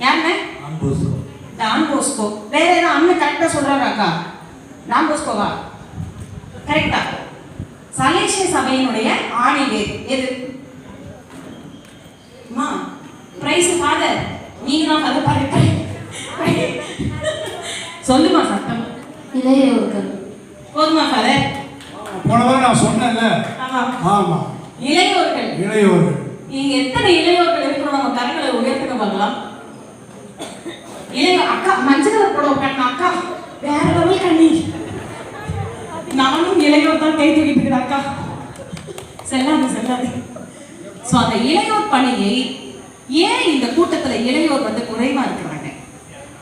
அன்போஸ்கோ Don Bosco. வேற ஏதோ அண்ணன் கரெக்டா சொல்றாரு அக்கா டான் போஸ்கோவா? கரெக்டா சலேசிய சபையினுடைய ஆணிவேர் எது? அம்மா பிரைஸ் ஃபாதர் நீங்க தான் ஃபாதர் சொல்லுமா சத்தம்? இளையவர்கள் போதுமா ஃபாதர் போன வாரம் நான் சொன்னேன்ல. ஆமா. ஆமா. இளையோர்கள் இளையவர்கள். நீங்க எத்தனை இளையோர்கள் இருக்கிறோம் நம்ம கரங்களை உயர்த்துங்க பார்க்கலாம். ஏன் அக்கா மஞ்சள் கலர் புடவை கட்டின அக்கா. வேற லெவல் கண்ணி. நானும் இளையோர் தான் கை தூக்கிட்டு அக்கா. செல்லாது செல்லாது. ஸோ அந்த இளையோர் பணியை ஏன் இந்த கூட்டத்தில் இளையோர் வந்து குறைவா இருக்கிறாங்க?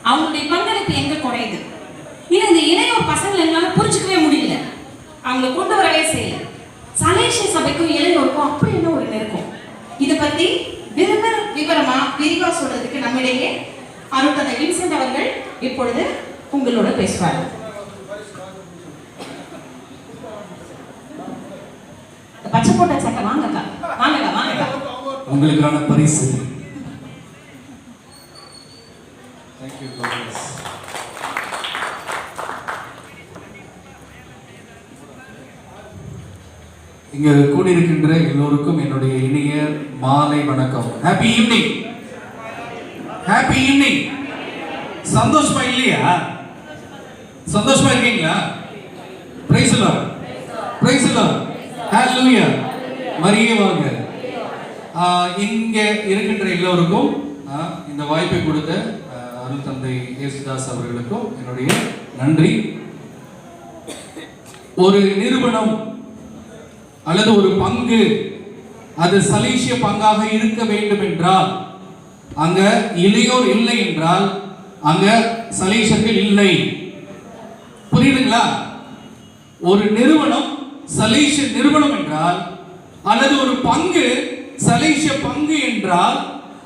அவங்களுடைய பங்களிப்பு எங்க குறையுது? இல்லை இந்த இளையோர் பசங்களை என்னால் புரிஞ்சுக்கவே முடியல. அவங்கள கொண்டு வரவே செய்யல. சலேஷிய சபைக்கும் இளையோருக்கும் அப்படி என்ன ஒரு நெருக்கம்? இதை பத்தி விரும்ப விவரமா விரிவா சொல்றதுக்கு நம்மிடையே அருட்தந்தை வின்சென்ட் அவர்கள் இப்பொழுது உங்களோட பேசுவார். பச்சை போட்ட சட்டை வாங்கக்கா வாங்கக்கா வாங்கக்கா. உங்களுக்கான பரிசு. இங்க கூடியிருக்கின்ற எல்லோருக்கும் என்னுடைய இனிய மாலை வணக்கம். ஹாப்பி ஈவினிங் ஹாப்பி ஈவினிங் சந்தோஷமா இல்லையா? சந்தோஷமா இருக்கீங்களா? Praise Lord praise Lord hallelujah மரியே வாங்க இங்க இருக்கின்ற எல்லோருக்கும் இந்த வாய்ப்பை கொடுத்த அருள் தந்தை இயேசுதாஸ் அவர்களுக்கும் என்னுடைய நன்றி. ஒரு நிறுவனம் அல்லது ஒரு பங்கு அது சலீசிய பங்காக இருக்க வேண்டும் என்றால் அங்க இளையோர் இல்லை என்றால் அங்க சலீஷர்கள் இல்லை. புரியுதுங்களா? ஒரு நிறுவனம் சலீஷ நிறுவனம் என்றால் அல்லது ஒரு பங்கு சலீஷ பங்கு என்றால்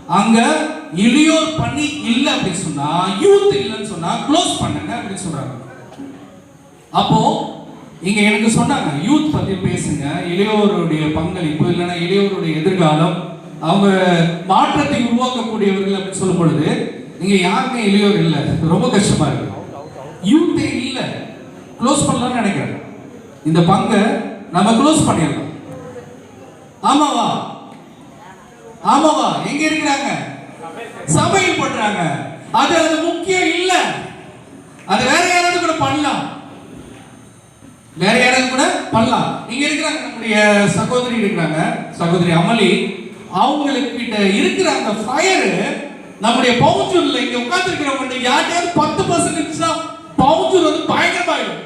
அங்க இளையோர் பணி இல்லை அப்படின்னு சொன்னா யூத் இல்லைன்னு சொன்னா க்ளோஸ் பண்ணுங்க அப்படின்னு சொல்றாங்க. அப்போ இங்க எனக்கு சொன்னாங்க யூத் பத்தி பேசுங்க இளையோருடைய பங்களிப்பு இல்லைன்னா இளையோருடைய எதிர்காலம் அவங்க மாற்றத்தை உருவாக்கக்கூடியவர்கள் அப்படின்னு சொல்லும் பொழுது நீங்க யாருமே இளையோர் இல்லை ரொம்ப கஷ்டமா இருக்கு. யூத்தே இல்லை க்ளோஸ் பண்ணலாம்னு நினைக்கிறேன். இந்த பங்கை நம்ம க்ளோஸ் பண்ணிடலாம். ஆமாவா? ஆமாவா? எங்க இருக்கிறாங்க? சபையில் பண்றாங்க அது அது முக்கியம் இல்ல. அது வேற யாராவது கூட பண்ணலாம். வேற யாராவது கூட பண்ணலாம். இங்க இருக்கிறாங்க நம்முடைய சகோதரி இருக்கிறாங்க. சகோதரி அமளி அவங்களுக்கு கிட்ட இருக்கிற அந்த ஃபயர் நம்முடைய பவுச்சூர்ல இங்க உட்கார்ந்து இருக்கிறவங்க யார்ட்டையாவது பத்து பர்சன்டேஜ் தான் பவுஞ்சூர் வந்து பயங்கரமாயிடும்.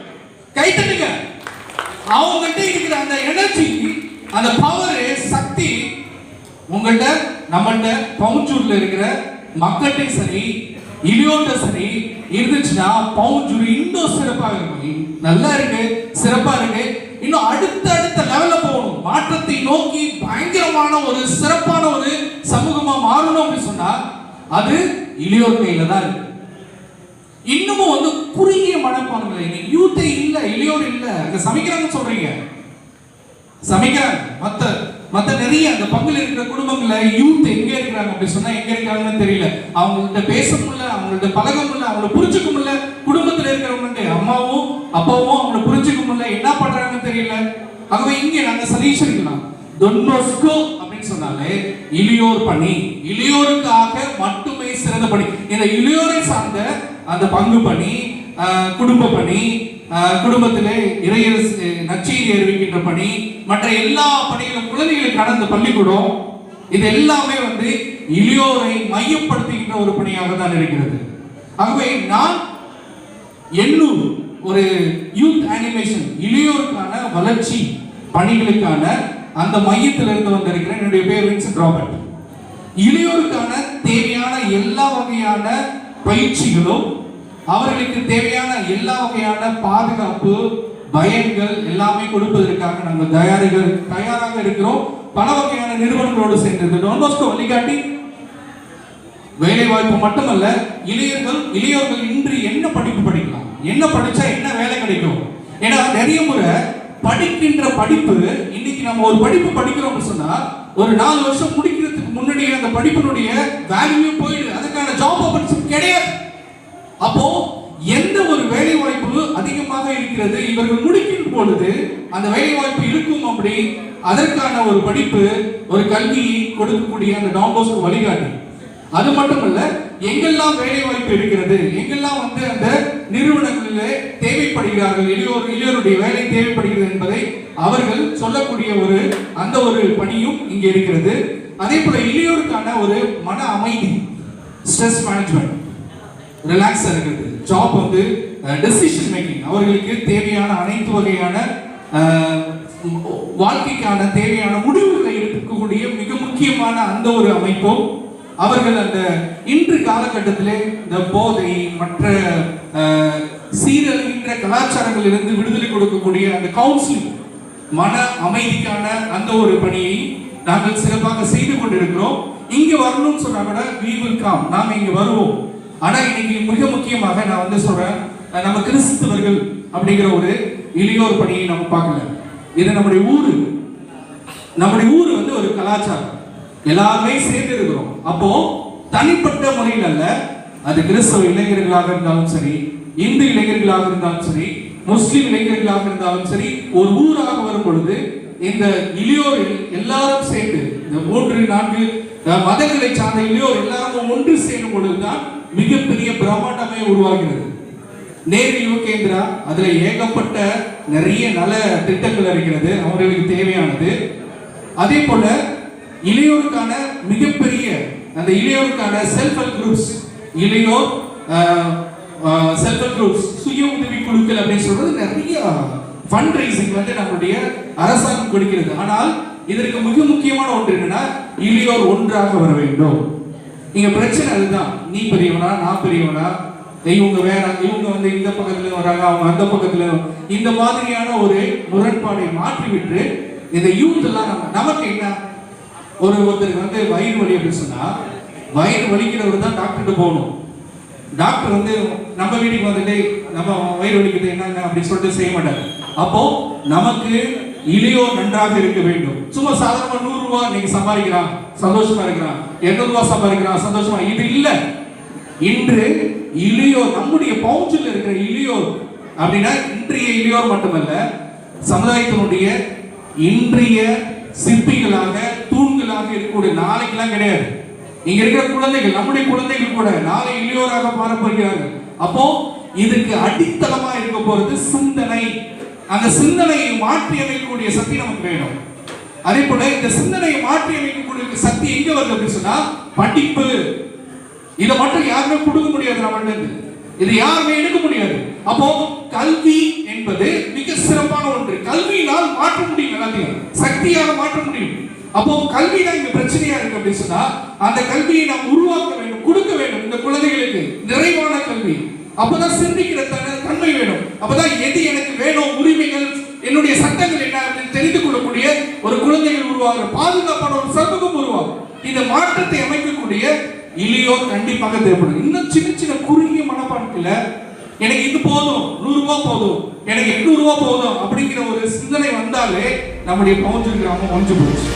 கை தட்டுங்க. அவங்ககிட்ட இருக்கிற அந்த எனர்ஜி அந்த பவர் சக்தி உங்கள்கிட்ட நம்மள்ட்ட பவுச்சூர்ல இருக்கிற மக்கள்கிட்ட சரி இலியோட்ட சரி இருந்துச்சுன்னா பவுச்சூர் இன்னும் சிறப்பாக இருக்கும். நல்லா இருக்கு சிறப்பா இருக்கு. இன்னும் அடுத்த அடுத்த லெவல்ல உயர்வான ஒரு சிறப்பான ஒரு சமூகமா மாறணும் அப்படின்னு சொன்னா அது இளையோர் கையில தான் இருக்கு. இன்னமும் வந்து குறுகிய மனப்பான்மை இன்னைக்கு யூத்தே இல்ல இளையோர் இல்ல. அங்க சமைக்கிறாங்கன்னு சொல்றீங்க. சமைக்கிறாங்க. மத்த மத்த நிறைய அந்த பங்குல இருக்கிற குடும்பங்கள்ல யூத் எங்க இருக்கிறாங்க அப்படி சொன்னா எங்க இருக்காங்கன்னு தெரியல. அவங்கள்ட்ட பேச முடியல அவங்கள்ட்ட பழக முடியல அவங்கள புரிஞ்சுக்க முடியல. குடும்பத்துல இருக்கிறவங்க அம்மாவும் அப்பாவும் அவங்கள புரிஞ்சுக்க முடியல. என்ன பண்றாங்கன்னு தெரியல. ஆகவே இங்க நாங்க சதீஷ் இருக்கலாம். தொன்னோஸ்கோ அப்படின்னு சொன்னாலே இளையோர் பணி. இளையோருக்காக மட்டுமே சிறந்த பணி. இந்த இளையோரை சார்ந்த அந்த பங்கு பணி குடும்ப பணி குடும்பத்திலே இறையர் நச்செய்தி அறிவிக்கின்ற பணி மற்ற எல்லா பணிகளும் குழந்தைகளுக்கான அந்த பள்ளிக்கூடம் இது எல்லாமே வந்து இளியோரை மையப்படுத்துகின்ற ஒரு பணியாக தான் இருக்கிறது. ஆகவே நான் எண்ணூர் ஒரு யூத் அனிமேஷன் இளையோருக்கான வளர்ச்சி பணிகளுக்கான அந்த மையத்திலிருந்து வந்திருக்கிறேன். என்னுடைய பேர் வின்சென்ட் ராபர்ட். இளையோருக்கான தேவையான எல்லா வகையான பயிற்சிகளும் அவர்களுக்கு தேவையான எல்லா வகையான பாதுகாப்பு பயன்கள் எல்லாமே கொடுப்பதற்காக நாங்கள் தயாரிகள் தயாராக இருக்கிறோம். பல வகையான நிறுவனங்களோடு சேர்ந்தது டோன்போஸ்கோ வழிகாட்டி. வேலை வாய்ப்பு மட்டுமல்ல இளையர்கள் இளையோர்கள் இன்று என்ன படிப்பு படிக்கலாம்? என்ன படிச்சா என்ன வேலை கிடைக்கும்? ஏன்னா நிறைய முறை படிக்கின்ற படிப்பு இன்னைக்கு நம்ம ஒரு படிப்பு படிக்கிறோம்னு சொன்னா ஒரு நாலு வருஷம் முடிக்கிறதுக்கு முன்னாடியே அந்த படிப்பினுடைய வேல்யூ போயிடுது. அதுக்கான ஜாப் ஆப்பர்ச்சுனிட்டி கிடையாது. அப்போ எந்த ஒரு வேலை வாய்ப்பு அதிகமாக இருக்கிறது இவர்கள் முடிக்கும் பொழுது அந்த வேலை வாய்ப்பு இருக்கும் அப்படி அதற்கான ஒரு படிப்பு ஒரு கல்வி கொடுக்கக்கூடிய அந்த டாம்போஸ்க்கு வழிகாட்டு. அது மட்டுமல்ல எங்கெல்லாம் வேலை வாய்ப்பு இருக்கிறது எங்கெல்லாம் வந்து அந்த நிறுவனங்களிலே தேவைப்படுகிறார்கள் இளையோர் இளையோருடைய வேலை தேவைப்படுகிறது என்பதை அவர்கள் சொல்லக்கூடிய ஒரு அந்த ஒரு பணியும் இங்கே இருக்கிறது. அதே போல இளையோருக்கான ஒரு மன அமைதி ஸ்ட்ரெஸ் மேனேஜ்மெண்ட் ரிலாக்ஸாக இருக்கிறது. ஜாப் வந்து டெசிஷன் மேக்கிங் அவர்களுக்கு தேவையான அனைத்து வகையான வாழ்க்கைக்கான தேவையான முடிவுகளை எடுக்கக்கூடிய மிக முக்கியமான அந்த ஒரு அமைப்பும் அவர்கள் அந்த இன்று காலகட்டத்திலே இந்த போதை மற்ற சீரழிகின்ற கலாச்சாரங்களில் இருந்து விடுதலை கொடுக்கக்கூடிய அந்த கவுன்சிலிங் மன அமைதிக்கான அந்த ஒரு பணியை நாங்கள் சிறப்பாக செய்து கொண்டிருக்கிறோம். இங்க வரணும்னு சொன்னா கூட we will come. நாம இங்க வருவோம். ஆனா இன்னைக்கு மிக முக்கியமாக நான் வந்து சொல்றேன் நம்ம கிறிஸ்தவர்கள் அப்படிங்கிற ஒரு இளையோர் பணியை நம்ம பார்க்கல. இது நம்முடைய ஊரு. நம்முடைய ஊர் வந்து ஒரு கலாச்சாரம். எல்லாருமே சேர்ந்து இருக்கிறோம் அப்போ தனிப்பட்ட முறையில் அல்ல அது கிறிஸ்தவ இளைஞர்களாக இருந்தாலும் சரி இந்து இளைஞர்களாக இருந்தாலும் சரி முஸ்லிம் இளைஞர்களாக இருந்தாலும் சரி ஒரு ஊராக வரும் பொழுது இந்த இளையோர் எல்லாரும் சேர்ந்து இந்த மூன்று நான்கு மதங்களை சார்ந்த இளையோர் எல்லாரும் ஒன்று சேரும் பொழுதுதான் மிகப்பெரிய பிரம்மாண்டமே உருவாகிறது. நேரு யுவகேந்திரா அதுல ஏகப்பட்ட நிறைய நல திட்டங்கள் இருக்கிறது அவர்களுக்கு தேவையானது. அதே போல இளையோருக்கான மிகப்பெரிய அந்த இளையோருக்கான செல்ஃப் ஹெல்ப் குரூப்ஸ் இளையோர் செல்ஃப் ஹெல்ப் குரூப்ஸ் சுய உதவி குழுக்கள் அப்படின்னு சொல்றது நிறைய ஃபண்ட் ரைசிங் வந்து நம்மளுடைய அரசாங்கம் கொடுக்கிறது. ஆனால் இதற்கு மிக முக்கியமான ஒன்று என்னன்னா இளையோர் ஒன்றாக வர வேண்டும். இங்க பிரச்சனை அதுதான். நீ பெரியவனா நான் பெரியவனா? இவங்க வேற இவங்க வந்து இந்த பக்கத்துல வராங்க அவங்க அந்த பக்கத்துல இந்த மாதிரியான ஒரு முரண்பாடை மாற்றிவிட்டு இந்த யூத் எல்லாம் நம்ம நமக்கு என்ன? ஒரு ஒருத்தருக்கு வந்து வயிறு வலி அப்படின்னு சொன்னா வயிறு வலிக்கிறவர் தான் டாக்டர்கிட்ட போகணும். டாக்டர் வந்து நம்ம வீட்டுக்கு வந்துட்டு நம்ம வயிறு வலிக்குது என்னங்க அப்படின்னு சொல்லிட்டு செய்ய மாட்டாங்க அப்போ நமக்கு இளையோர் நன்றாக இருக்க வேண்டும். சும்மா சாதாரணமா நூறு ரூபாய் நீங்க சம்பாதிக்கிறான் சந்தோஷமா இருக்கிறான் எண்ணூறு ரூபாய் சம்பாதிக்கிறான் சந்தோஷமா இது இல்ல. இன்று இளையோர் நம்முடைய பவுச்சில் இருக்கிற இளையோர் அப்படின்னா இன்றைய இளையோர் மட்டுமல்ல சமுதாயத்தினுடைய இன்றைய சிற்பிகளாக தூண்களாக இருக்கக்கூடிய நாளைக்கெல்லாம் கிடையாது. இங்க இருக்கிற குழந்தைகள் நம்முடைய குழந்தைகள் கூட நாளை இளையோராக மாறப்போகிறார்கள். அப்போ இதுக்கு அடித்தளமா இருக்க போறது சிந்தனை. அந்த சிந்தனையை மாற்றி அமைக்கக்கூடிய சக்தி நமக்கு வேணும். அதே போல இந்த சிந்தனையை மாற்றி அமைக்கக்கூடிய சக்தி எங்க வருது அப்படின்னு சொன்னா படிப்பு. இதை மட்டும் யாருமே கொடுக்க முடியாது நம்மள்ட்ட இருந்து இதை யாருமே எடுக்க முடியாது. அப்போ கல்வி என்பது மிக சிறப்பான ஒன்று. கல்வியினால் மாற்ற முடியும் எல்லாத்தையும். சக்தியாக மாற்ற முடியும். அப்போ கல்வி தான் இங்க பிரச்சனையா இருக்கு அப்படின்னு சொன்னா அந்த கல்வியை நாம் உருவாக்க வேண்டும் கொடுக்க வேண்டும். இந்த குழந்தைகளுக்கு நிறைவான கல்வி. அப்பதான் சிந்திக்கிற தன்மை வேணும். அப்பதான் எது எனக்கு வேணும் உரிமைகள் என்னுடைய சட்டங்கள் என்ன அப்படின்னு தெரிந்து கொள்ளக்கூடிய ஒரு குழந்தைகள் உருவாகும் பாதுகாப்பான ஒரு சமூகம் உருவாகும். இந்த மாற்றத்தை அமைக்கக்கூடிய இளையோர் கண்டிப்பாக தேவைப்படும். இன்னும் சின்ன சின்ன குறுகிய மனப்பான்மையில எனக்கு இது போதும் நூறு ரூபாய் போதும் எனக்கு எட்நூறு ரூபாய் போதும் அப்படிங்கிற ஒரு சிந்தனை வந்தாலே நம்முடைய பவுஞ்சு கிராமம் ஒன்று போச்சு